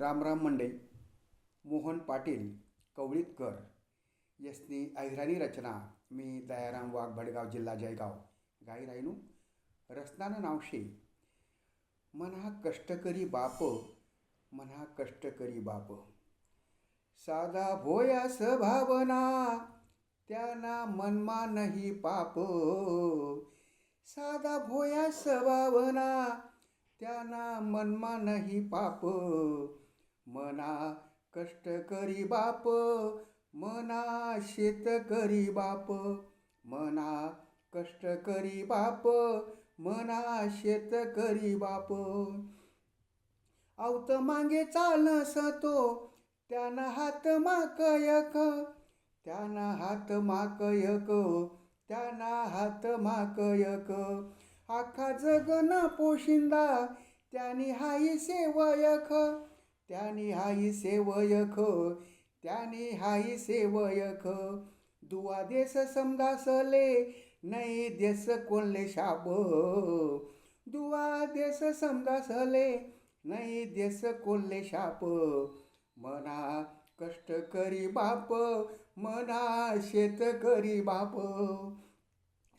रामराम मंडे मोहन पाटील कवळीतकर यसनी अहिराणी रचना मी दयाराम वाघ भडगाव जिल्हा जयगाव. गाई रायनू रसनानं नावशे. मना कष्टकरी बाप मना कष्टकरी बाप. साधा भोया भावना त्यांना मनमा नाही पाप. साधा भोया सभावना त्यांना मनमा नाही पाप. मना कष्टकरी बाप मना शेतकरी बाप मना कष्टकरी बाप मना शेतकरी बाप. आवत मागे चालस तो त्यानं हात माकयक त्यानं हात माकयक त्यानं हात माकयक आखा जगन पोशिंदा त्यानी हाई सेवयख त्यानी हाई सेवयख त्यानी हाई सेवयख. दुवा देश समदासले नाही देश कोणले शाप. दुवा देश समदासले नाही देश कोणले शाप. मना कष्टकरी बाप मना शेतकरी बाप.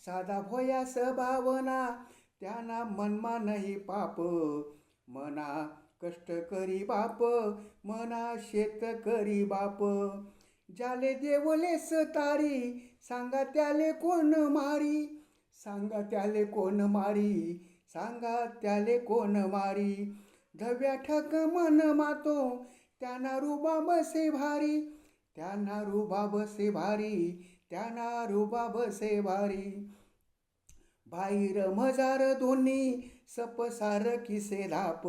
साधा भोयास भावना त्यांना मनमा नाही पाप. मना कष्ट करी बाप मना शेतकरी बाप. ज्याले देवले सतारी सांगा त्याले कोण मारी. सांगा त्याले कोण मारी सांगा त्याले कोण मारी. धव्या ठक मन मातो त्यांना रुबा बसे भारी. त्यांना रुबा बसे भारी त्यांना रुबा बसे भारी. बाहेर मजार दोन्ही सपसार किसे धाप.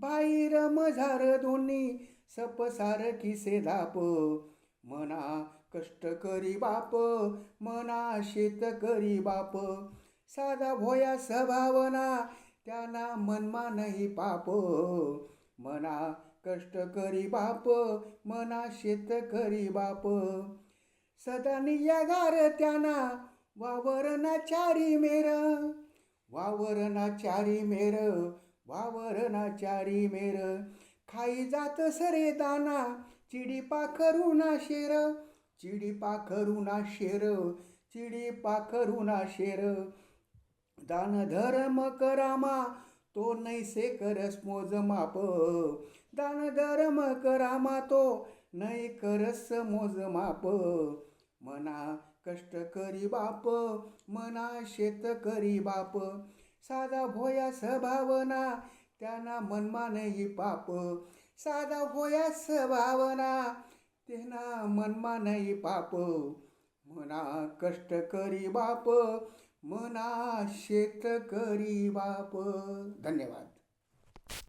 बाहेर मझार दोन्ही सपसार किसे धाप मना कष्टकरी बाप मना शेतकरी बाप. साधा भोया सभावना त्यांना मनमा नाही पाप. मना कष्टकरी बाप मना शेतकरी बाप. सदा नियागार त्यांना वावरना चारी मेर वावरना चारी मेर वावरणाचारी मेर. खाई जात सरे दाना चिडी पाखरुना शेर. चिडी पाखरुना शेर चिडी पाखरुना शेर. दान धर्म करामा तो नैसे करस मोजमाप दान धर्म करामा तो नै करस मोजमाप मना कष्ट कष्टकरी बाप मना शेतकरी बाप. साधा भोया भावना त्यांना मनमा नाही पाप. साधा भोया भावना त्यांना मनमा नाही पाप. मना कष्टकरी बाप मना शेतकरी बाप. धन्यवाद.